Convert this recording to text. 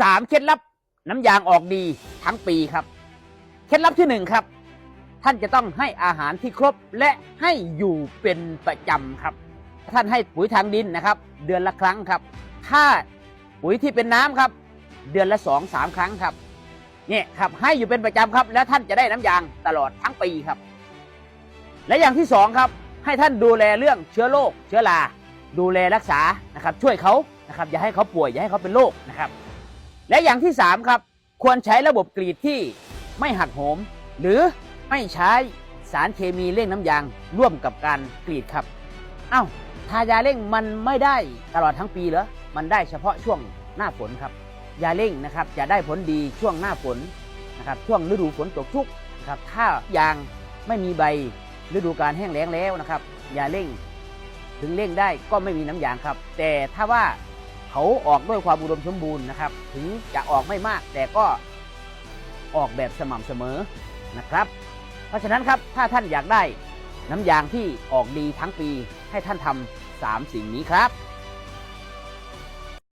สามเคล็ดลับน้ำยางออกดีทั้งปีครับ เคล็ดลับที่หนึ่งครับ ท่านจะต้องให้อาหารที่ครบและให้อยู่เป็นประจำครับ ท่านให้ปุ๋ยทางดินนะครับ เดือนละครั้งครับ ถ้าปุ๋ยที่เป็นน้ำครับ เดือนละสองสามครั้งครับเนี่ยครับให้อยู่เป็นประจำครับ แล้วท่านจะได้น้ำยางตลอดทั้งปีครับ และอย่างที่สองครับ ให้ท่านดูแลเรื่องเชื้อโรคเชื้อราดูแลรักษานะครับ ช่วยเขานะครับอย่าให้เขาป่วยอย่าให้เขาเป็นโรคนะครับ และอย่างที่สามครับ ควรใช้ระบบกรีดที่ไม่หักโหม หรือไม่ใช้สารเคมีเร่งน้ำยางร่วมกับการกรีดครับเอ้าทายาเร่งมันไม่ได้ตลอดทั้งปีเหรอมันได้เฉพาะช่วงหน้าฝนครับยาเร่งนะครับจะได้ผลดีช่วงหน้าฝนนะครับช่วงฤดูฝนตกชุกนะครับถ้ายางไม่มีใบฤดูการแห้งแล้งแล้วนะครับยาเร่ง ถึงเร่งได้ก็ไม่มีน้ำยางครับ แต่ถ้าว่า เขาออกด้วยความอุดมสมบูรณ์นะครับ ถึงจะออกไม่มากแต่ก็ออกแบบสม่ำเสมอนะครับ เพราะฉะนั้นครับถ้าท่านอยากได้น้ำยางที่ออกดีทั้งปีให้ท่านทำสามสิ่งนี้ครับ